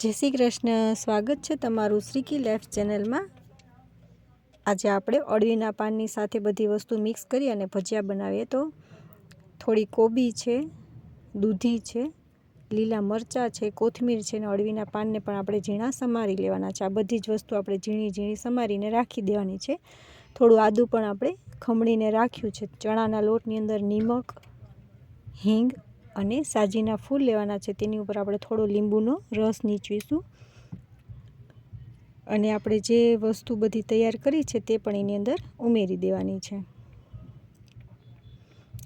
જય શ્રી કૃષ્ણ. સ્વાગત છે તમારું શ્રીકી લાઈફ ચેનલમાં. આજે આપણે અળવીના પાનની સાથે બધી વસ્તુ મિક્સ કરી અને ભજીયા બનાવીએ તો થોડી કોબી છે, દૂધી છે, લીલા મરચાં છે, કોથમીર છે અને અળવીના પાનને પણ આપણે ઝીણા સમારી લેવાના છે. આ બધી જ વસ્તુ આપણે ઝીણી ઝીણી સમારીને રાખી દેવાની છે. થોડું આદું પણ આપણે ખમણીને રાખ્યું છે. ચણાના લોટની અંદર નિમક, હિંગ અને સાજીના ફૂલ લેવાના છે. તેની ઉપર આપણે થોડો લીંબુનો રસ નીચવીશું. અને આપણે જે વસ્તુ બધી તૈયાર કરી છે તે પણ એની અંદર ઉમેરી દેવાની છે.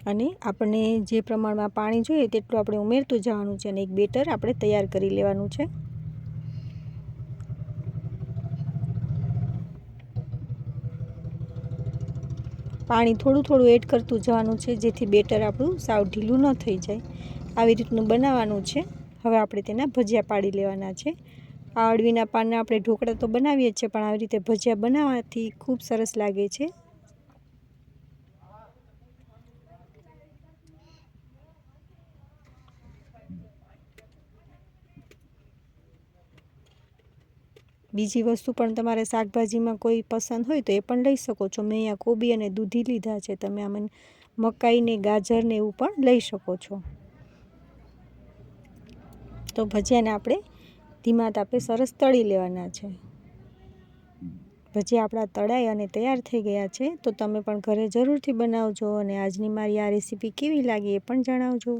અને આપણને જે પ્રમાણમાં પાણી જોઈએ તેટલું આપણે ઉમેરતું જવાનું છે અને એક બેટર આપણે તૈયાર કરી લેવાનું છે. પાણી થોડું થોડું એડ કરતું જવાનું છે, જેથી બેટર આપણું સાવ ઢીલું ન થઈ જાય. આવી રીતનું બનાવવાનું છે. હવે આપણે તેના ભજીયા પાડી લેવાના છે. આ અળવીના પાનના આપણે ઢોકળા તો બનાવીએ છીએ, પણ આવી રીતે ભજીયા બનાવવાથી ખૂબ સરસ લાગે છે. બીજી વસ્તુ પણ તમારે શાકભાજીમાં કોઈ પસંદ હોય તો એ પણ લઈ શકો છો. મેં અહીંયા કોબી અને દૂધી લીધા છે. તમે આમાં મકાઈને, ગાજરને એવું પણ લઈ શકો છો. તો ભજીયાને આપણે ધીમા તાપે સરસ તળી લેવાના છે. ભજીયા આપણા તળાઈ અને તૈયાર થઈ ગયા છે. તો તમે પણ ઘરે જરૂરથી બનાવજો અને આજની મારી આ રેસીપી કેવી લાગી એ પણ જણાવજો.